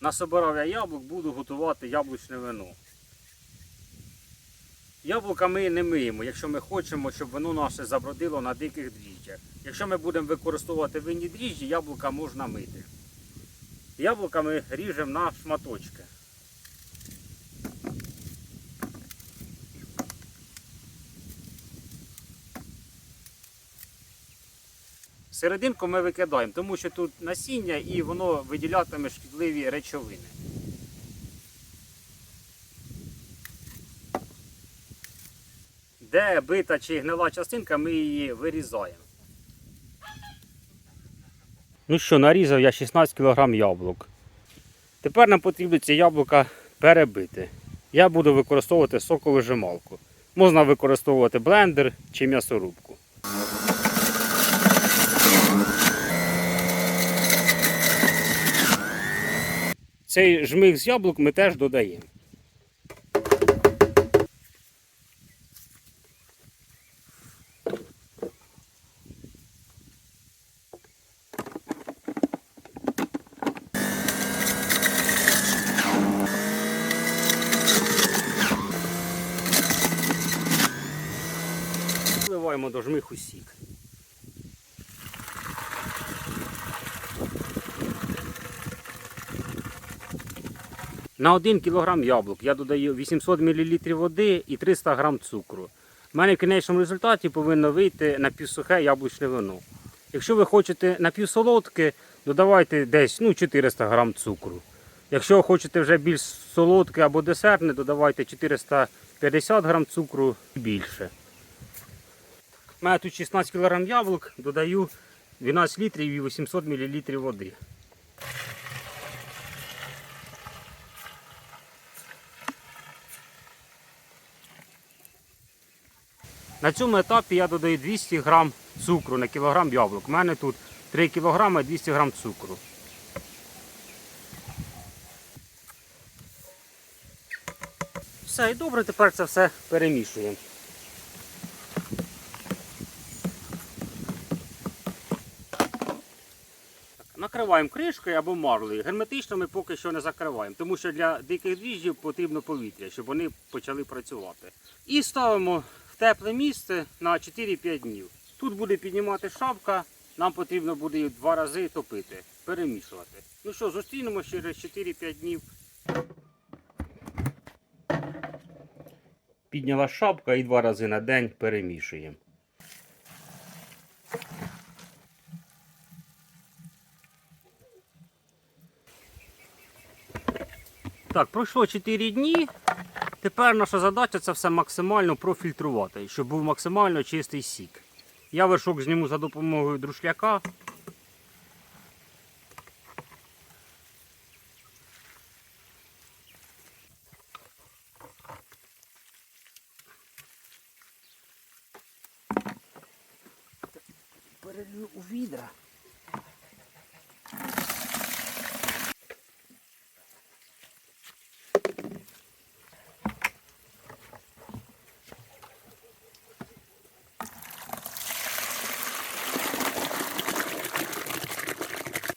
насобирав я яблук, буду готувати яблучне вино. Яблука ми не миємо, якщо ми хочемо, щоб вино наше забродило на диких дріжджах. Якщо ми будемо використовувати винні дріжджі, яблука можна мити. Яблука ми ріжемо на шматочки. Серединку ми викидаємо, тому що тут насіння і воно виділятиме шкідливі речовини. Де бита чи гнила частинка, ми її вирізаємо. Ну що, нарізав я 16 кг яблук. Тепер нам потрібно ці яблука перебити. Я буду використовувати соковижималку. Можна використовувати блендер чи м'ясорубку. Цей жмих з яблук ми теж додаємо. Вливаємо до жмиху сік. На 1 кг яблук я додаю 800 мл води і 300 г цукру. У мене в кінечному результаті повинно вийти напівсухе яблучне вино. Якщо ви хочете напівсолодке, додавайте десь ну, 400 г цукру. Якщо хочете вже більш солодке або десертне, додавайте 450 г цукру і більше. У мене тут 16 кг яблук, додаю 12 літрів і 800 мл води. На цьому етапі я додаю 200 г цукру на кілограм яблук. У мене тут 3 кг 200 г цукру. Все, і добре, тепер це все перемішуємо. Накриваємо кришкою або марлею. Герметично ми поки що не закриваємо, тому що для диких дріжджів потрібно повітря, щоб вони почали працювати. І ставимо тепле місце на 4-5 днів. Тут буде піднімати шапка, нам потрібно буде її два рази топити, перемішувати. Ну що, зустрінемося через 4-5 днів. Підняла шапка і два рази на день перемішуємо. Так, пройшло 4 дні. Тепер наша задача це все максимально профільтрувати, щоб був максимально чистий сік. Я вершок зніму за допомогою друшляка. Перелью у відра.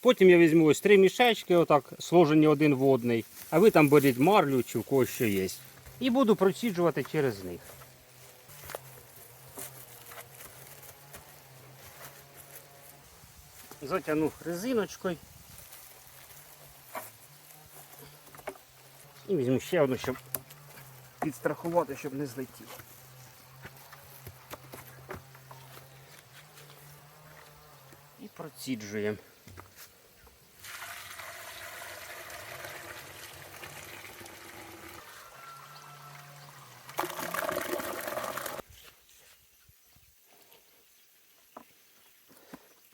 Потім я візьму ось три мішечки, отак сложені один в одний, а ви там беріть марлю чи в когось що є. І буду проціджувати через них. Затягну резиночкою. І візьму ще одну, щоб підстрахувати, щоб не злетів. І проціджуємо.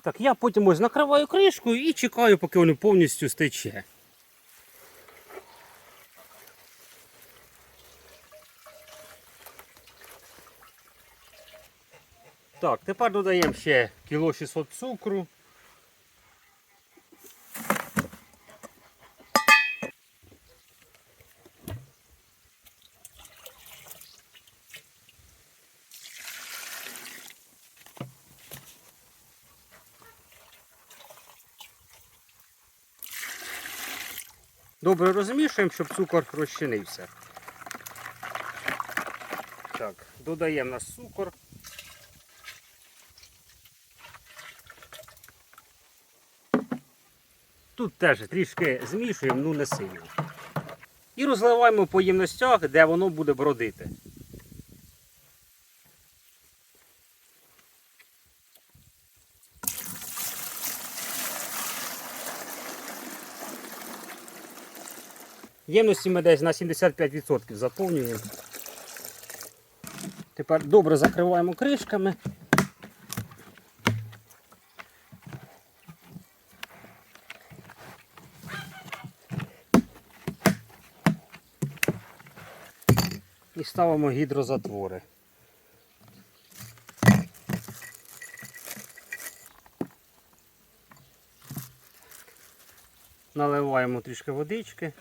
Так, я потім ось накриваю кришкою і чекаю, поки воно повністю стече. Так, тепер додаємо ще кіло 600 цукру. Добре розмішуємо, щоб цукор розчинився. Так, додаємо наш цукор. Тут теж трішки змішуємо, ну не сильно. І розливаємо по ємностях, де воно буде бродити. Ємності ми десь на 75% заповнюємо. Тепер добре закриваємо кришками. І ставимо гідрозатвори. Наливаємо трішки водички.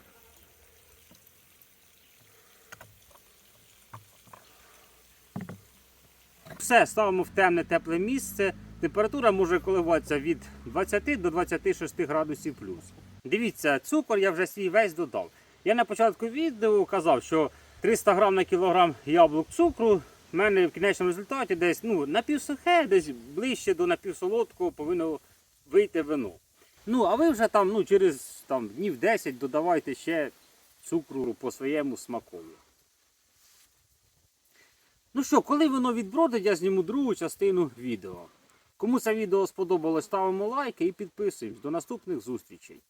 Все, ставимо в темне тепле місце. Температура може коливатися від 20 до 26 градусів плюс. Дивіться, цукор я вже свій весь додав. Я на початку відео казав, що 300 грам на кілограм яблук цукру в мене в кінечному результаті десь ну, напівсухе, десь ближче до напівсолодкого повинно вийти вино. Ну, а ви вже там ну, через там, днів 10 додавайте ще цукру по своєму смакові. Ну що, коли воно відбродить, я зніму другу частину відео. Кому це відео сподобалось, ставимо лайки і підписуємось. До наступних зустрічей.